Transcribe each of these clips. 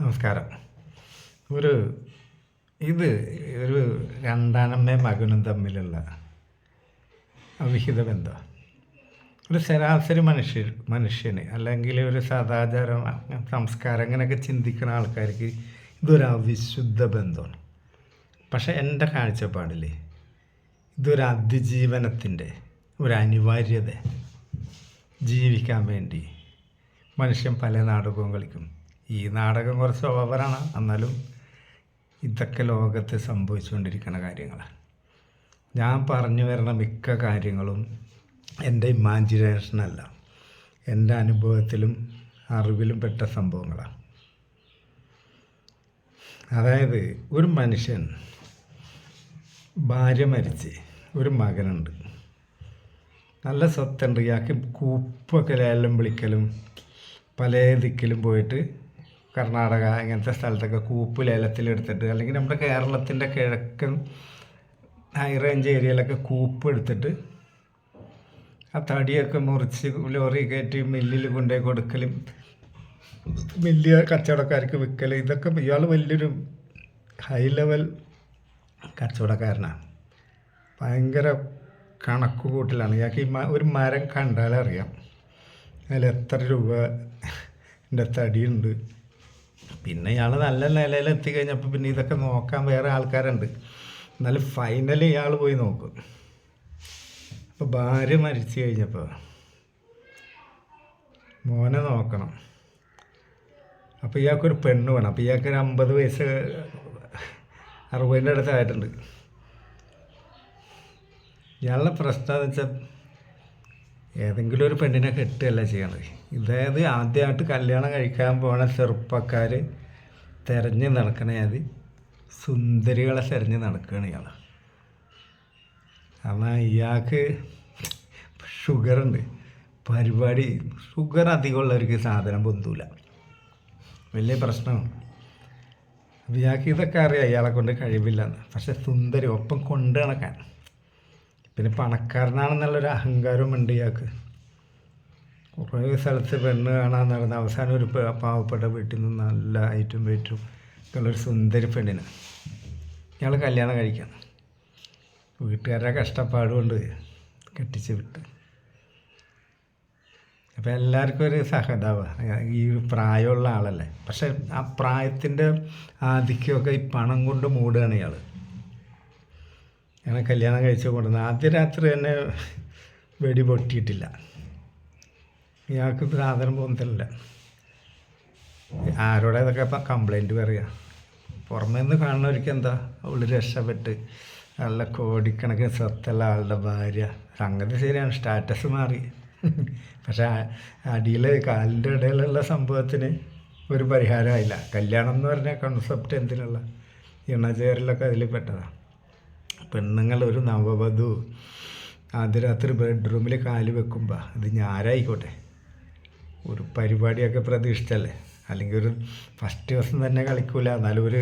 നമസ്കാരം. ഒരു ഇത് ഒരു രണ്ടാനമ്മയും മകനും തമ്മിലുള്ള അവിഹിത ബന്ധം ഒരു ശരാശരി മനുഷ്യർ മനുഷ്യന് അല്ലെങ്കിൽ ഒരു സദാചാരം സംസ്കാരം അങ്ങനെയൊക്കെ ചിന്തിക്കുന്ന ആൾക്കാർക്ക് ഇതൊരു അവിശുദ്ധ ബന്ധമാണ്. പക്ഷേ എന്റെ കാഴ്ചപ്പാടിൽ ഇതൊരു അതിജീവനത്തിന്റെ ഒരു അനിവാര്യത. ജീവിക്കാൻ വേണ്ടി മനുഷ്യൻ പല നാടകവും കളിക്കും. ഈ നാടകം കുറച്ച് ഓവറാണ്. എന്നാലും ഇതൊക്കെ ലോകത്ത് സംഭവിച്ചുകൊണ്ടിരിക്കുന്ന കാര്യങ്ങളാണ്. ഞാൻ പറഞ്ഞു വരുന്ന മിക്ക കാര്യങ്ങളും എന്റെ ഇമാജിനേഷനല്ല. എന്റെ അനുഭവത്തിലും അറിവിലും പെട്ട സംഭവങ്ങളാണ്. അതായത് ഒരു മനുഷ്യൻ ഭാര്യ മരിച്ച് ഒരു മകനുണ്ട്. നല്ല സ്വത്തുണ്ട്. ഇയാൾക്ക് കൂപ്പൊക്കെ ലേലം വിളിക്കലും പല ദിക്കിലും പോയിട്ട് കർണാടക ഇങ്ങനത്തെ സ്ഥലത്തൊക്കെ കൂപ്പ് ലേലത്തിലെടുത്തിട്ട് അല്ലെങ്കിൽ നമ്മുടെ കേരളത്തിന്റെ കിഴക്കൻ ഹൈ റേഞ്ച് ഏരിയയിലൊക്കെ കൂപ്പ് എടുത്തിട്ട് ആ തടിയൊക്കെ മുറിച്ച് ലോറി കയറ്റി മില്ലിൽ കൊണ്ടുപോയി കൊടുക്കലും വലിയ കച്ചവടക്കാർക്ക് വിൽക്കൽ ഇതൊക്കെ ഇയാൾ വലിയൊരു ഹൈ ലെവൽ കച്ചവടക്കാരനാണ്. ഭയങ്കര കണക്ക് കൂട്ടലാണ്. ഇയാൾക്ക് ഈ ഒരു മരം കണ്ടാലറിയാം. അതിൽ എത്ര രൂപ എന്റെ തടിയുണ്ട്. പിന്നെ ഇയാൾ നല്ല നിലയിൽ എത്തിക്കഴിഞ്ഞപ്പോൾ പിന്നെ ഇതൊക്കെ നോക്കാൻ വേറെ ആൾക്കാരുണ്ട്. എന്നാലും ഫൈനലി ഇയാൾ പോയി നോക്കും. അപ്പോൾ ഭാര്യ മരിച്ചു കഴിഞ്ഞപ്പോൾ മോനെ നോക്കണം. അപ്പോൾ ഇയാൾക്കൊരു പെണ്ണ് വേണം. അപ്പോൾ ഇയാൾക്കൊരു അമ്പത് വയസ്സ് അറുപതിന്റെ അടുത്തായിട്ടുണ്ട്. ഇയാളുടെ പ്രശ്നം വെച്ചാൽ ഏതെങ്കിലും ഒരു പെണ്ണിനെ കെട്ടുകയല്ല ചെയ്യണത്? ഇതായത് ആദ്യമായിട്ട് കല്യാണം കഴിക്കാൻ പോണ ചെറുപ്പക്കാർ തിരഞ്ഞ് നടക്കണേ അത് സുന്ദരികളെ തിരഞ്ഞ് നടക്കുകയാണ് ഇയാൾ കാരണം ഇയാൾക്ക് ഷുഗറുണ്ട്. പരിപാടി ഷുഗർ അധികമുള്ളവർക്ക് സാധനം പൊന്തൂല. വലിയ പ്രശ്നമാണ്. അപ്പോൾ ഇയാൾക്ക് ഇതൊക്കെ അറിയാം ഇയാളെ കൊണ്ട് കഴിവില്ലെന്ന്. പക്ഷെ സുന്ദരി ഒപ്പം കൊണ്ടു നടക്കാൻ. പിന്നെ പണക്കാരനാണെന്നുള്ളൊരു അഹങ്കാരവും ഉണ്ട് ഇയാൾക്ക്. കുറേ സ്ഥലത്ത് പെണ്ണ് കാണാൻ നടന്ന അവസാനം ഒരു പാവപ്പെട്ട വീട്ടിൽ നിന്ന് നല്ല ഐറ്റും വെയിറ്റും ഉള്ളൊരു സുന്ദരി പെണ്ണിന്. ഇയാൾ കല്യാണം കഴിക്കണം. വീട്ടുകാരുടെ കഷ്ടപ്പാട് കൊണ്ട് കെട്ടിച്ച് വിട്ട്. അപ്പോൾ എല്ലാവർക്കും ഒരു സഹതാവാണ് ഈ പ്രായമുള്ള ആളല്ലേ. പക്ഷെ ആ പ്രായത്തിന്റെ ആധിക്യമൊക്കെ ഈ പണം കൊണ്ട് മൂടുകയാണ് ഇയാൾ ഞങ്ങൾ കല്യാണം കഴിച്ച് കൊണ്ടുവന്ന് ആദ്യ രാത്രി തന്നെ വെടി പൊട്ടിയിട്ടില്ല. ഇയാൾക്ക് സാധനം പോകുന്നില്ല ആരോടെ ഇതൊക്കെ ഇപ്പം കംപ്ലൈന്റ് പറയുക പുറമേ നിന്ന് കാണുന്നവർക്ക് എന്താ? ഉള്ളിൽ രക്ഷപ്പെട്ട് നല്ല കോടിക്കണക്കിന് സ്വത്തുള്ള ആളുടെ ഭാര്യ. സംഗതി ശരിയാണ് സ്റ്റാറ്റസ് മാറി. പക്ഷെ അടിയിൽ കാലിന്റെ ഇടയിലുള്ള സംഭവത്തിന് ഒരു പരിഹാരമായില്ല കല്യാണം എന്ന് പറഞ്ഞ കൺസെപ്റ്റ് എന്തിനുള്ള? ഇണചേരലൊക്കെ അതിൽ പെട്ടതാണ് പെണ്ണുങ്ങൾ ഒരു നവവധു. അതിരാത്രി രാത്രി ബെഡ്റൂമിൽ കാൽ വെക്കുമ്പോൾ ഇത് ഞാരായിക്കോട്ടെ ഒരു പരിപാടിയൊക്കെ പ്രതീക്ഷിച്ചല്ലേ? അല്ലെങ്കിൽ ഒരു ഫസ്റ്റ് ദിവസം തന്നെ കളിക്കൂല. എന്നാലും ഒരു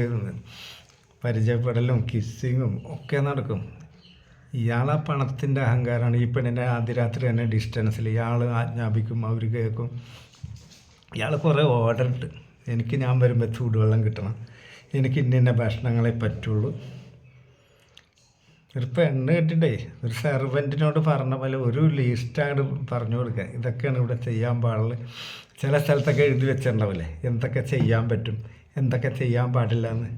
പരിചയപ്പെടലും കിസ്സിങ്ങും ഒക്കെ നടക്കും. ഇയാളെ പണത്തിന്റെ അഹങ്കാരമാണ് ഈ പെണ്ണിന്റെ ആദ്യ രാത്രി തന്നെ ഡിസ്റ്റൻസിൽ ഇയാൾ ആജ്ഞാപിക്കും അവർ കേൾക്കും. ഇയാൾ കുറേ ഓർഡർ ഉണ്ട് എനിക്ക് ഞാൻ വരുമ്പോൾ ചൂടുവെള്ളം കിട്ടണം. എനിക്ക് ഇന്ന ഇന്ന ഭക്ഷണങ്ങളെ പറ്റുള്ളൂ. ഒരു പെണ്ണ് കെട്ടിട്ടേ ഒരു സെർവന്റിനോട് പറഞ്ഞ പോലെ ഒരു ലിസ്റ്റാണ് പറഞ്ഞു കൊടുക്കുക. ഇതൊക്കെയാണ് ഇവിടെ ചെയ്യാൻ പാടുള്ളത് ചില സ്ഥലത്തൊക്കെ എഴുതി വെച്ചിട്ടുണ്ടാവില്ലേ? എന്തൊക്കെ ചെയ്യാൻ പറ്റും എന്തൊക്കെ ചെയ്യാൻ പാടില്ല എന്ന്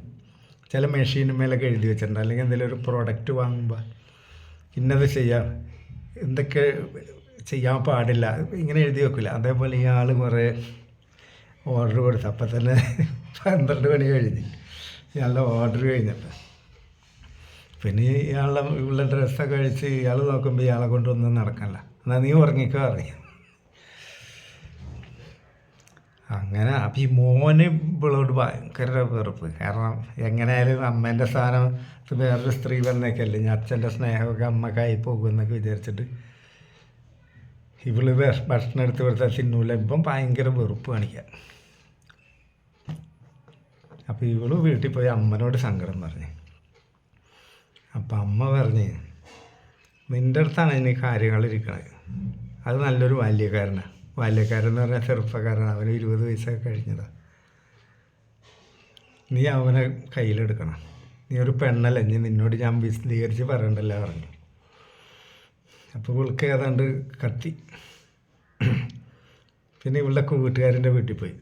ചില മെഷീനും മേലൊക്കെ എഴുതി വെച്ചിട്ടുണ്ട്. അല്ലെങ്കിൽ എന്തെങ്കിലും ഒരു പ്രോഡക്റ്റ് വാങ്ങുമ്പോൾ ഇന്നത് ചെയ്യാം എന്തൊക്കെ ചെയ്യാൻ പാടില്ല ഇങ്ങനെ എഴുതി വെക്കില്ല അതേപോലെ ഈ ഇയാൾ കുറേ ഓർഡർ കൊടുത്തു. അപ്പം തന്നെ പന്ത്രണ്ട് മണി കഴിഞ്ഞ്. ഇയാളുടെ ഓർഡർ കഴിഞ്ഞപ്പോൾ പിന്നെ ഇയാളുടെ ഉള്ള ഡ്രസ്സൊക്കെ കഴിച്ച് ഇയാൾ നോക്കുമ്പോൾ ഇയാളെ കൊണ്ടൊന്നും നടക്കല്ല എന്നാൽ നീ ഉറങ്ങിക്കോ അറിയാം. അങ്ങനെ അപ്പം ഈ മോന് ഇവളോട് ഭയങ്കര വെറുപ്പ്. കാരണം എങ്ങനെയായാലും അമ്മേന്റെ സ്ഥാനം വേറൊരു സ്ത്രീ വന്നേക്കല്ലേ. ഞാൻ അച്ഛന്റെ സ്നേഹമൊക്കെ അമ്മക്കായി പോകുമെന്നൊക്കെ വിചാരിച്ചിട്ട് ഇവൾ ഭക്ഷണം എടുത്ത് കൊടുത്താൽ തിന്നൂല. ഇപ്പം ഭയങ്കര വെറുപ്പ് കാണിക്കുക അപ്പോൾ ഇവൾ വീട്ടിൽ പോയി അമ്മനോട് സങ്കടം പറഞ്ഞു. അപ്പം അമ്മ പറഞ്ഞ് നിന്റെ അടുത്താണ് ഇനി കാര്യങ്ങൾ അത് നല്ലൊരു ബാല്യക്കാരനാണ് ബാല്യക്കാരൻ എന്ന് പറഞ്ഞാൽ ചെറുപ്പക്കാരനാണ് അവന് ഇരുപത് വയസ്സൊക്കെ കഴിഞ്ഞതാണ് നീ അവനെ കയ്യിലെടുക്കണം. നീ ഒരു പെണ്ണല്ല. നീ നിന്നോട് ഞാൻ വിശദീകരിച്ച് പറയണ്ടല്ല പറഞ്ഞു. അപ്പോൾ ഇവൾക്ക് ഏതാണ്ട് കത്തി. പിന്നെ ഇവളുടെ കൂട്ടുകാരന്റെ വീട്ടിൽ പോയി.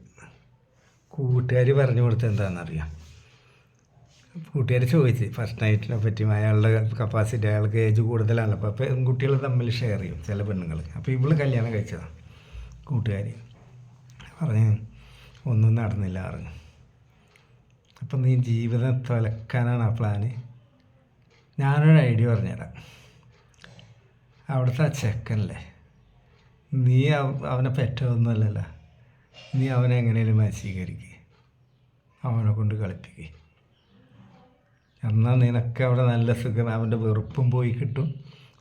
കൂട്ടുകാർ പറഞ്ഞു കൊടുത്ത എന്താണെന്നറിയാം. കൂട്ടുകാർ ചോദിച്ച് ഫസ്റ്റ് നൈറ്റിനെ പറ്റി അയാളുടെ കപ്പാസിറ്റി അയാൾക്ക് ഏജ് കൂടുതലാണ്. അപ്പോൾ പെൺകുട്ടികൾ തമ്മിൽ ഷെയർ ചെയ്യും ചില പെണ്ണുങ്ങൾ അപ്പോൾ ഇവൾ കല്യാണം കഴിച്ചതാണ് കൂട്ടുകാർ പറഞ്ഞ് ഒന്നും നടന്നില്ല പറഞ്ഞു. അപ്പം നീ ജീവിതം തുലക്കാനാണ് ആ പ്ലാന് ഞാനൊരു ഐഡിയ പറഞ്ഞുതരാം. അവിടുത്തെ ആ ചെക്കനല്ലേ നീ അവനെ പെറ്റൊന്നുമല്ലല്ലോ നീ അവനെ എങ്ങനെയും വശീകരിക്കുക അവനെ കൊണ്ട് കളിപ്പിക്കുക എന്നാൽ നിനക്ക് അവിടെ നല്ല സുഖം അവന്റെ വെറുപ്പും പോയി കിട്ടും.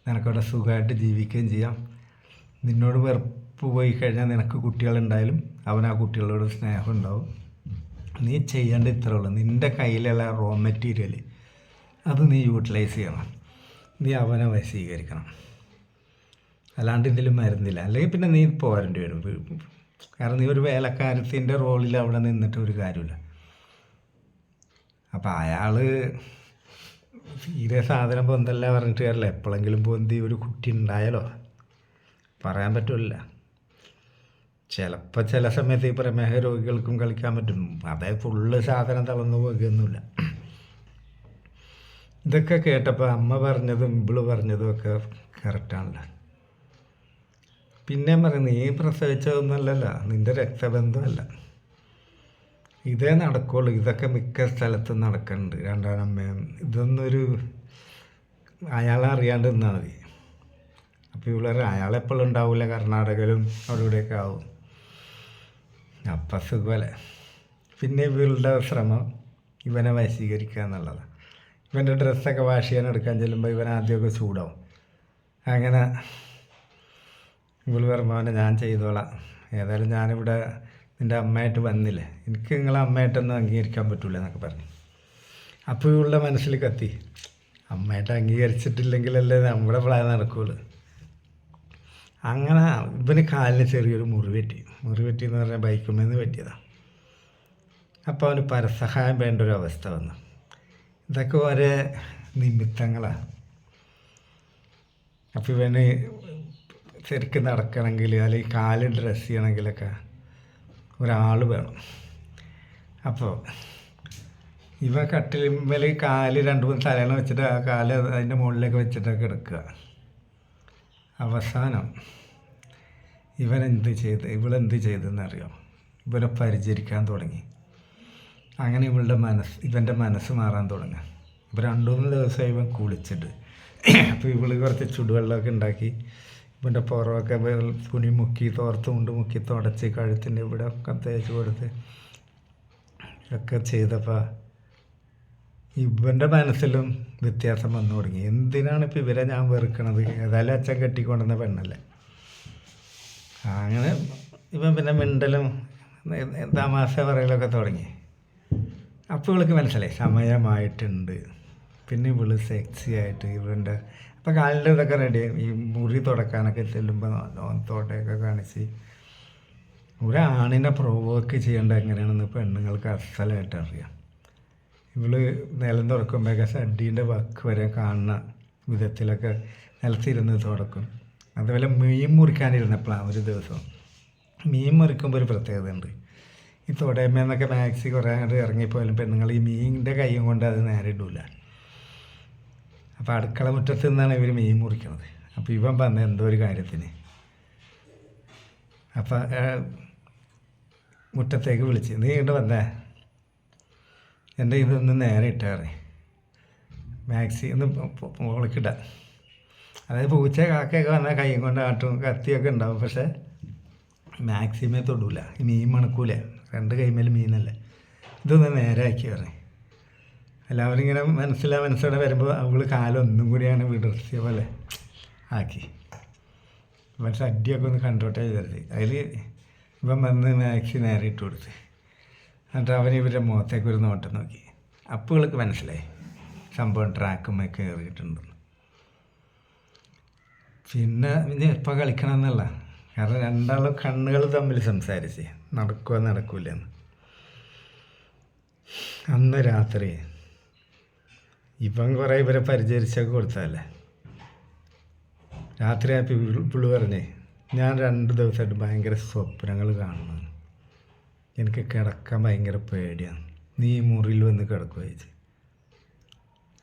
നിനക്കവിടെ സുഖമായിട്ട് ജീവിക്കുകയും ചെയ്യാം. നിന്നോട് വെറുപ്പ് പോയി കഴിഞ്ഞാൽ നിനക്ക് കുട്ടികളുണ്ടായാലും അവൻ ആ കുട്ടികളോട് സ്നേഹം ഉണ്ടാവും. നീ ചെയ്യേണ്ട ഇത്രേ ഉള്ളൂ. നിന്റെ കയ്യിലുള്ള റോ മെറ്റീരിയൽ അത് നീ യൂട്ടിലൈസ് ചെയ്യണം. നീ അവനെ വശീകരിക്കണം അല്ലാണ്ട് ഇതിലും മരുന്നില്ല. അല്ലെങ്കിൽ പിന്നെ നീ പോരേണ്ടി വരും. കാരണം നീ ഒരു വേലക്കാരത്തിന്റെ റോളിൽ അവിടെ നിന്നിട്ട് ഒരു കാര്യമില്ല. അപ്പം അയാൾ തീരെ സാധനം പൊന്തല്ല പറഞ്ഞിട്ട് കാര്യമില്ല. എപ്പോഴെങ്കിലും പൊന്തി ഒരു കുട്ടി ഉണ്ടായാലോ? പറയാൻ പറ്റില്ല. ചിലപ്പോൾ ചില സമയത്ത് ഈ പ്രമേഹ രോഗികൾക്കും കളിക്കാൻ പറ്റും. അതേ ഫുള്ള് സാധനം തളർന്നു പോകുകയൊന്നുമില്ല. ഇതൊക്കെ കേട്ടപ്പോൾ അമ്മ പറഞ്ഞതും ഇമ്പിൾ പറഞ്ഞതും ഒക്കെ കറക്റ്റാണല്ലോ പിന്നെ പറയുന്നത് നീ പ്രസവിച്ചതൊന്നുമല്ലല്ലോ. നിന്റെ രക്തബന്ധമല്ല. ഇതേ നടക്കുള്ളൂ. ഇതൊക്കെ മിക്ക സ്ഥലത്തും നടക്കുന്നുണ്ട് രണ്ടാം അമ്മയും ഇതൊന്നൊരു അയാളെ അറിയാണ്ട് നിന്നാൽ മതി. അപ്പോൾ ഇവിടെ അയാളെപ്പോഴും ഉണ്ടാവില്ല കർണാടകയിലും അവിടെ ആവും. അപ്പം സുഖമല്ലേ പിന്നെ ഇവളുടെ ശ്രമം ഇവനെ വശീകരിക്കുക എന്നുള്ളതാണ് ഇവന്റെ ഡ്രസ്സൊക്കെ വാഷ് ചെയ്യാൻ എടുക്കാൻ ചെല്ലുമ്പോൾ ഇവൻ ആദ്യമൊക്കെ ചൂടാവും. അങ്ങനെ ഇവൾ പറഞ്ഞ ഞാൻ ചെയ്തോളാം. ഏതായാലും ഞാനിവിടെ നിന്റെ അമ്മയായിട്ട് വന്നില്ലേ? എനിക്ക് നിങ്ങളെ അമ്മയായിട്ടൊന്നും അംഗീകരിക്കാൻ പറ്റില്ല എന്നൊക്കെ പറഞ്ഞു. അപ്പോൾ ഇവളുടെ മനസ്സിൽ കത്തി. അമ്മയായിട്ട് അംഗീകരിച്ചിട്ടില്ലെങ്കിലല്ലേ നമ്മുടെ പ്ലാൻ നടക്കുകയുള്ളൂ അങ്ങനെ ഇവന് കാലിന് ചെറിയൊരു മുറിവെറ്റി മുറിവെറ്റി എന്ന് പറഞ്ഞാൽ ബൈക്കുമെന്ന് പറ്റിയതാണ് അപ്പോൾ അവന് പരസഹായം വേണ്ട ഒരു അവസ്ഥ വന്നു. ഇതൊക്കെ ഒരേ നിമിത്തങ്ങളാണ് അപ്പോൾ ഇവന് ശരിക്കും നടക്കണമെങ്കിൽ അല്ലെങ്കിൽ കാൽ ഡ്രസ്സ് ചെയ്യണമെങ്കിലൊക്കെ ഒരാൾ വേണം. അപ്പോൾ ഇവ കട്ടിലിന്മേൽ കാൽ രണ്ട് മൂന്ന് തലേണ വെച്ചിട്ട് ആ കാൽ അതിന്റെ മുകളിലേക്ക് വെച്ചിട്ടൊക്കെ എടുക്കുക അവസാനം ഇവനെന്ത് ചെയ്ത് ഇവളെന്ത് ചെയ്തെന്നറിയോ? ഇവരെ പരിചരിക്കാൻ തുടങ്ങി. അങ്ങനെ ഇവളുടെ മനസ്സ് ഇവന്റെ മനസ്സ് മാറാൻ തുടങ്ങി. ഇപ്പം രണ്ടു മൂന്ന് ദിവസമായി ഇവൻ കുളിച്ചിട്ട്. അപ്പോൾ ഇവൾ കുറച്ച് ചുടുവെള്ളമൊക്കെ ഉണ്ടാക്കി. ഇവന്റെ പുറമൊക്കെ തുണി മുക്കി തോർത്ത് കൊണ്ട് മുക്കി തുടച്ച് കഴുത്തിന്റെ ഇവിടെ ഒക്കെ തേച്ച് കൊടുത്ത്. ഒക്കെ ചെയ്തപ്പോൾ ഇവന്റെ മനസ്സിലും വ്യത്യാസം വന്നു തുടങ്ങി. എന്തിനാണ് ഇപ്പം ഇവരെ ഞാൻ വെറുക്കണത്? ഏതായാലും അച്ഛൻ കെട്ടിക്കൊണ്ടുവന്ന പെണ്ണല്ലേ. അങ്ങനെ ഇവൻ പിന്നെ മിണ്ടലും തമാശ പറയലൊക്കെ തുടങ്ങി. അപ്പോൾ ഇവൾക്ക് മനസ്സിലായി സമയമായിട്ടുണ്ട്. പിന്നെ ഇവൾ സെക്സി ആയിട്ട് ഇവന്റെ അപ്പോൾ കാലിന്റെ ഇതൊക്കെ റെഡി ഈ മുറി തുടക്കാനൊക്കെ ചെല്ലുമ്പോൾ തോട്ടയൊക്കെ കാണിച്ച് ഒരാണിനെ പ്രൊവോക്ക് ചെയ്യേണ്ട എങ്ങനെയാണെന്ന് പെണ്ണുങ്ങൾക്ക് അസലായിട്ട് അറിയാം. ഇവൾ നിലം തുറക്കുമ്പോഴൊക്കെ സഡീന്റെ വക്ക് വരെ കാണുന്ന വിധത്തിലൊക്കെ നിലത്തിരുന്ന് തുടക്കും അതുപോലെ മീൻ മുറിക്കാനിരുന്നപ്പോഴാണ് ഒരു ദിവസം. മീൻ മുറിക്കുമ്പോൾ ഒരു പ്രത്യേകത ഉണ്ട്. ഈ തുടയമ്മേന്നൊക്കെ മാക്സി കുറേ അങ്ങോട്ട് ഇറങ്ങിപ്പോയാലും പെണ്ണുങ്ങൾ ഈ മീനിന്റെ കൈയും കൊണ്ട് അത് നേരെ ഇടൂല. അപ്പോൾ അടുക്കള മുറ്റത്ത് നിന്നാണ് ഇവർ മീൻ മുറിക്കുന്നത് അപ്പോൾ ഇവൻ വന്ന എന്തോ ഒരു കാര്യത്തിന്. അപ്പം മുറ്റത്തേക്ക് വിളിച്ച് നീ ഇങ്ങോട്ട് വന്നേ. എന്റെ ഇതൊന്ന് നേരെ ഇട്ടാറേ മാക്സി ഒന്ന് മുകളിക്കിട അതായത് പൂച്ച കാക്കയൊക്കെ വന്നാൽ കൈയും കൊണ്ട് ആട്ടും കത്തിയൊക്കെ ഉണ്ടാവും പക്ഷേ മാക്സിമേ തൊടൂല. മീൻ മണക്കൂല. രണ്ട് കൈമേൽ മീനല്ലേ. ഇതൊന്ന് നേരെ ആക്കി പറഞ്ഞേ എല്ലാവരും ഇങ്ങനെ മനസ്സിലാ മനസ്സോടെ വരുമ്പോൾ അവൾ കാലൊന്നും കൂടിയാണ് വിടർത്തിയ പോലെ ആക്കി. സദ്യയൊക്കെ ഒന്ന് കണ്ടോട്ടെ വിചാരിച്ച്. അതിൽ ഇവൻ വന്ന് മാക്സി നേരെ ഇട്ട് കൊടുത്ത്. എന്നിട്ട് അവൻ ഇവരുടെ മുഖത്തേക്ക് ഒരു നോട്ടം നോക്കി. അപ്പോൾ ഇവൾക്ക് മനസ്സിലായി. സംഭവം ട്രാക്കുമ്മേ കയറിയിട്ടുണ്ടെന്ന് പിന്നെ ഇനി എപ്പോൾ കളിക്കണം എന്നല്ല. കാരണം രണ്ടാളും കണ്ണുകൾ തമ്മിൽ സംസാരിച്ച്. നടക്കുക നടക്കൂലെന്ന്. അന്ന് രാത്രി ഇപ്പം കുറേ ഇവരെ പരിചരിച്ചൊക്കെ കൊടുത്തതല്ലേ രാത്രി ആയപ്പോൾ പുള്ളി പറഞ്ഞേ ഞാൻ രണ്ട് ദിവസമായിട്ട് ഭയങ്കര സ്വപ്നങ്ങൾ കാണുന്നു എനിക്ക് കിടക്കാൻ ഭയങ്കര പേടിയാണ്. നീ ഈ മുറിയിൽ വന്ന് കിടക്കുക ചേച്ചി.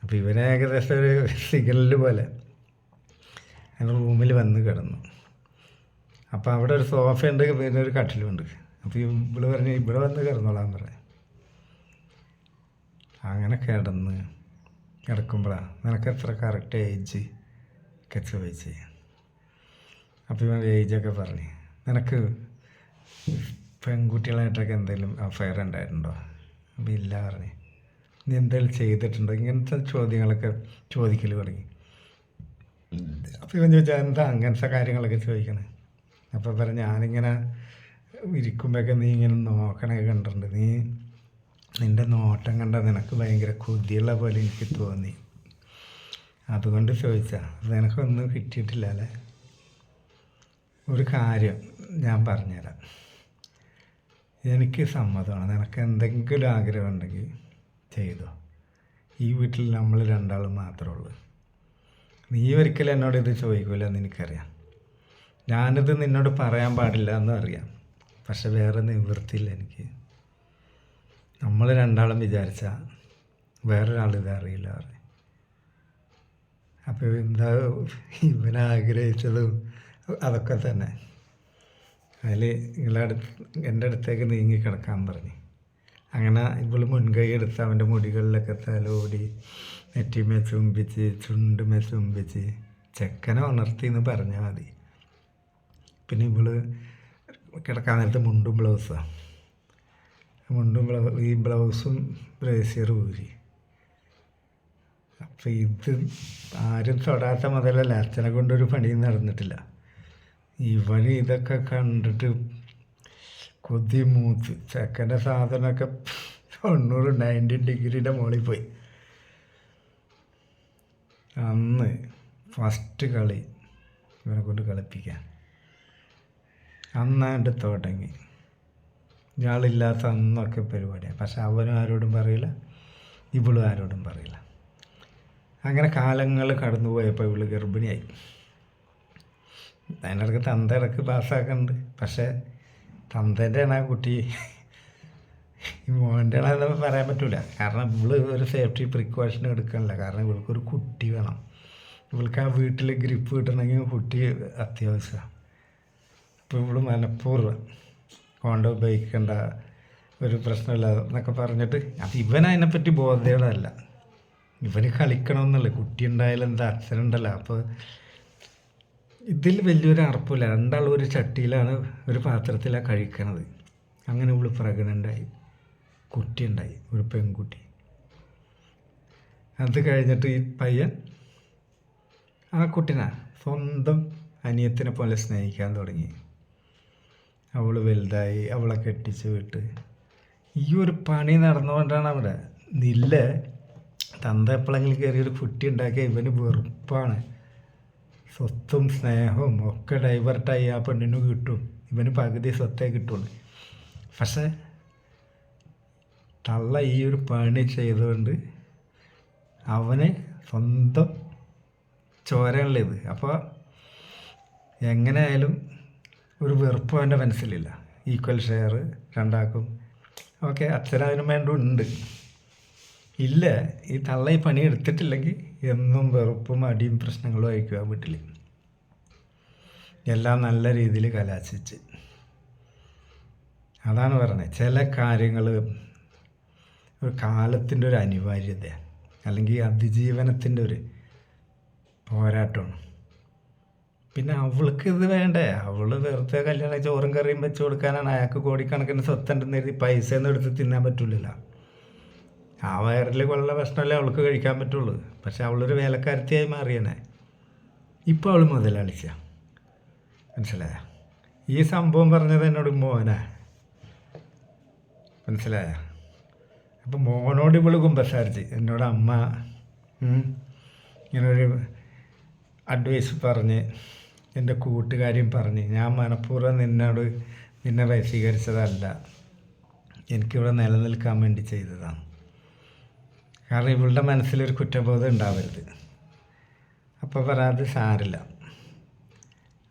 അപ്പോൾ ഇവനെ ഏകദേശം ഒരു സിഗ്നൽ പോലെ അങ്ങനെ റൂമിൽ വന്ന് കിടന്നു. അപ്പോൾ അവിടെ ഒരു സോഫ ഉണ്ട് പിന്നെ ഒരു കട്ടിലുണ്ട് അപ്പോൾ ഇവിടെ പറഞ്ഞ് ഇവിടെ വന്ന് കിടന്നോളാൻ പറയാം അങ്ങനെ കിടന്ന് കിടക്കുമ്പോഴാണ് നിനക്ക് എത്ര കറക്റ്റ് ഏജ് ഒക്കെ ചോദിച്ച്. അപ്പോൾ ഇവൻ ഏജൊക്കെ പറഞ്ഞു. നിനക്ക് പെൺകുട്ടികളായിട്ടൊക്കെ എന്തെങ്കിലും അഫയർ ഉണ്ടായിട്ടുണ്ടോ? അപ്പോൾ ഇല്ല പറഞ്ഞു. നീ എന്തെങ്കിലും ചെയ്തിട്ടുണ്ടോ? ഇങ്ങനത്തെ ചോദ്യങ്ങളൊക്കെ ചോദിക്കൽ തുടങ്ങി. അപ്പോൾ ഇവൻ ചോദിച്ചാൽ എന്താ അങ്ങനത്തെ കാര്യങ്ങളൊക്കെ ചോദിക്കണേ? അപ്പോൾ പറഞ്ഞു ഞാനിങ്ങനെ ഇരിക്കുമ്പോഴൊക്കെ നീ ഇങ്ങനെ നോക്കണേ കണ്ടിട്ടുണ്ട്. നീ നിന്റെ നോട്ടം കണ്ട നിനക്ക് ഭയങ്കര കൊതിയുള്ള പോലെ എനിക്ക് തോന്നി. അതുകൊണ്ട് ചോദിച്ചാൽ നിനക്കൊന്നും കിട്ടിയിട്ടില്ല അല്ലേ? ഒരു കാര്യം ഞാൻ പറഞ്ഞുതരാം. എനിക്ക് സമ്മതമാണ്. നിനക്ക് എന്തെങ്കിലും ആഗ്രഹം ഉണ്ടെങ്കിൽ ചെയ്തോ. ഈ വീട്ടിൽ നമ്മൾ രണ്ടാളും മാത്രമേ ഉള്ളൂ. നീ ഒരിക്കലും എന്നോട് ഇത് ചോദിക്കില്ലെന്ന് എനിക്കറിയാം. ഞാനിത് നിന്നോട് പറയാൻ പാടില്ല എന്നും അറിയാം. പക്ഷെ വേറെ നിവൃത്തിയില്ല എനിക്ക്. നമ്മൾ രണ്ടാളും വിചാരിച്ചാൽ വേറൊരാൾ ഇത് അറിയില്ല. പറയും അപ്പോൾ എന്താ ഇവൻ ആഗ്രഹിച്ചതും അതൊക്കെ തന്നെ. അതിൽ നിങ്ങളടുത്ത് എന്റെ അടുത്തേക്ക് നീങ്ങി കിടക്കാൻ പറഞ്ഞു. അങ്ങനെ ഇവൾ മുൻകൈ എടുത്ത് അവന്റെ മുടികളിലൊക്കെ തലോടി നെറ്റിമേ ചുംബിച്ച് ചുണ്ടുമേ ചുംബിച്ച് ചെക്കനെ ഉണർത്തി എന്ന് പറഞ്ഞാൽ മതി. പിന്നെ ഇവൾ കിടക്കാൻ നേരത്തെ മുണ്ടും ബ്ലൗസാണ് മുണ്ടും ബ്ലൗ ഈ ബ്ലൗസും ബ്രേസിയറും ഊരി. അപ്പം ഇത് ആരും തൊടാത്ത മുതലല്ല. അച്ഛനെ കൊണ്ടൊരു പണിയും നടന്നിട്ടില്ല. ഇവന് ഇതൊക്കെ കണ്ടിട്ട് കൊതി മൂത്ത്. ചെക്കന്റെ സാധനമൊക്കെ തൊണ്ണൂറ് നയന്റി ഡിഗ്രിയുടെ മുകളിൽ പോയി. അന്ന് ഫസ്റ്റ് കളി ഇവനെ കൊണ്ട് കളിപ്പിക്കാൻ. അന്നാണ്ട് തുടങ്ങി. ഇയാളില്ലാത്ത അന്നൊക്കെ പരിപാടിയാണ്. പക്ഷെ അവനും ആരോടും പറയില്ല ഇവളും ആരോടും പറയില്ല. അങ്ങനെ കാലങ്ങൾ കടന്നു പോയപ്പോൾ ഇവൾ ഗർഭിണിയായി. അതിനിടയ്ക്ക് തന്ത ഇടയ്ക്ക് പാസ്സാക്കുന്നുണ്ട് പക്ഷേ തന്തേന്റെ ആണ് ആ കുട്ടി. ഈ മോന്റെ ആണെന്ന് പറയാൻ പറ്റില്ല കാരണം ഇവൾ ഒരു സേഫ്റ്റി പ്രിക്കോഷൻ എടുക്കണില്ല. കാരണം ഇവൾക്കൊരു കുട്ടി വേണം. ഇവൾക്ക് ആ വീട്ടിൽ ഗ്രിപ്പ് കിട്ടണമെങ്കിൽ കുട്ടി അത്യാവശ്യമാണ് അപ്പോൾ ഇവൾ മനഃപൂർവം കൊണ്ട് ഉപയോഗിക്കേണ്ട ഒരു പ്രശ്നമില്ല എന്നൊക്കെ പറഞ്ഞിട്ട് അത് ഇവൻ അതിനെപ്പറ്റി ബോധ്യതയല്ല ഇവന് കളിക്കണമെന്നല്ലേ. കുട്ടി ഉണ്ടായാലും എന്താ? അച്ഛനുണ്ടല്ലോ. അപ്പോൾ ഇതിൽ വലിയൊരു അറപ്പില്ല. രണ്ടാളും ഒരു ചട്ടിയിലാണ് ഒരു പാത്രത്തിലാണ് കഴിക്കണത്. അങ്ങനെ ഇവൾ പ്രഗ്നന്റായി കുട്ടി ഉണ്ടായി ഒരു പെൺകുട്ടി. അത് കഴിഞ്ഞിട്ട് ഈ പയ്യൻ ആ കുട്ടിനെ സ്വന്തം അനിയത്തിനെ പോലെ സ്നേഹിക്കാൻ തുടങ്ങി. അവൾ വലുതായി അവളെ കെട്ടിച്ച് വിട്ട്. ഈ ഒരു പണി നടന്നുകൊണ്ടാണ് അവിടെ നില്ല തന്ത എപ്പോഴെങ്കിലും കയറിയൊരു കുട്ടി ഉണ്ടാക്കിയ ഇവന് വെറുപ്പാണ്. സ്വത്തും സ്നേഹവും ഒക്കെ ഡൈവേർട്ടായി ആ പെണ്ണിന് കിട്ടും. ഇവന് പകുതി സ്വത്തേ കിട്ടുള്ളൂ. പക്ഷേ തള്ള ഈ ഒരു പണി ചെയ്തുകൊണ്ട് അവന് സ്വന്തം ചോരയുള്ള ഇത് അപ്പോൾ എങ്ങനെയായാലും ഒരു വെറുപ്പ് അവന്റെ മനസ്സിലില്ല. ഈക്വൽ ഷെയർ രണ്ടാക്കും. ഓക്കെ അച്ഛനും വേണ്ടും ഉണ്ട്. ഇല്ല ഈ തള്ള ഈ പണി എടുത്തിട്ടില്ലെങ്കിൽ എന്നും വെറുപ്പും അടിയും പ്രശ്നങ്ങളും ആയിരിക്കും ആ വീട്ടിൽ എല്ലാം നല്ല രീതിയിൽ കലാശിച്ച്. അതാണ് പറഞ്ഞത്. ചില കാര്യങ്ങൾ ഒരു കാലത്തിന്റെ ഒരു അനിവാര്യത അല്ലെങ്കിൽ അതിജീവനത്തിന്റെ ഒരു പോരാട്ടമാണ് പിന്നെ അവൾക്ക് ഇത് വേണ്ടേ? അവൾ വെറുതെ കല്യാണം ചോറും കറിയും വെച്ച് കൊടുക്കാനാണ് അയാൾക്ക് കോടിക്കണക്കിന് സ്വത്തുണ്ടെന്ന് എഴുതി പൈസ ഒന്നും എടുത്ത് തിന്നാൻ പറ്റില്ലല്ലോ ആ വയറിൽ കൊള്ള ഭക്ഷണമല്ലേ അവൾക്ക് കഴിക്കാൻ പറ്റുള്ളൂ. പക്ഷെ അവളൊരു വേലക്കാരത്തിയായി മാറിയനെ. ഇപ്പോൾ അവൾ മുതലാളിച്ച. മനസ്സിലായ? ഈ സംഭവം പറഞ്ഞത് എന്നോട് മോനാ. മനസ്സിലായ? അപ്പം മോനോട് ഇവൾ കുമ്പസാരിച്ച്. എന്നോട് അമ്മ ഇങ്ങനൊരു അഡ്വൈസ് പറഞ്ഞ് എന്റെ കൂട്ടുകാരിയും പറഞ്ഞ് ഞാൻ മനഃപൂർവം നിന്നോട് നിന്നെ വശീകരിച്ചതല്ല. എനിക്കിവിടെ നിലനിൽക്കാൻ വേണ്ടി ചെയ്തതാണ്. കാരണം ഇവളുടെ മനസ്സിലൊരു കുറ്റബോധം ഉണ്ടാവരുത്. അപ്പോൾ പറയാതെ സാരില്ല.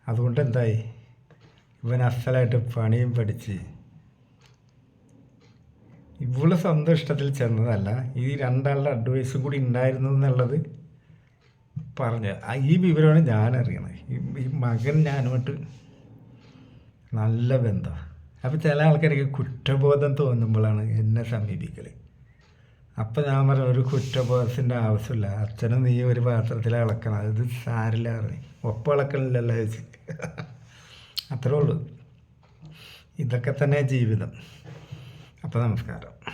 അതുകൊണ്ട് എന്തായി? ഇവൻ അസലായിട്ട് പണിയും പഠിച്ച് ഇവൾ സ്വന്തം ഇഷ്ടത്തിൽ ചെന്നതല്ല ഈ രണ്ടാളുടെ അഡ്വൈസും കൂടി ഉണ്ടായിരുന്നു എന്നുള്ളത് പറഞ്ഞ. ഈ വിവരമാണ് ഞാൻ അറിയണത് ഈ മകൻ ഞാനുമായിട്ട് നല്ല ബന്ധമാണ് അപ്പോൾ ചില ആൾക്കാർക്ക് കുറ്റബോധം തോന്നുമ്പോഴാണ് എന്നെ സമീപിക്കൽ അപ്പം ഞാൻ പറഞ്ഞു ഒരു കുറ്റബോധത്തിന്റെ ആവശ്യമില്ല. അച്ഛനും നീ ഒരു പാത്രത്തിൽ ഇളക്കണം അത് സാരില്ല പറഞ്ഞു. ഒപ്പം ഇളക്കണില്ലല്ലോ ചേച്ചി. അത്രേ ഉള്ളൂ. ഇതൊക്കെ തന്നെ ജീവിതം. അപ്പോൾ നമസ്കാരം.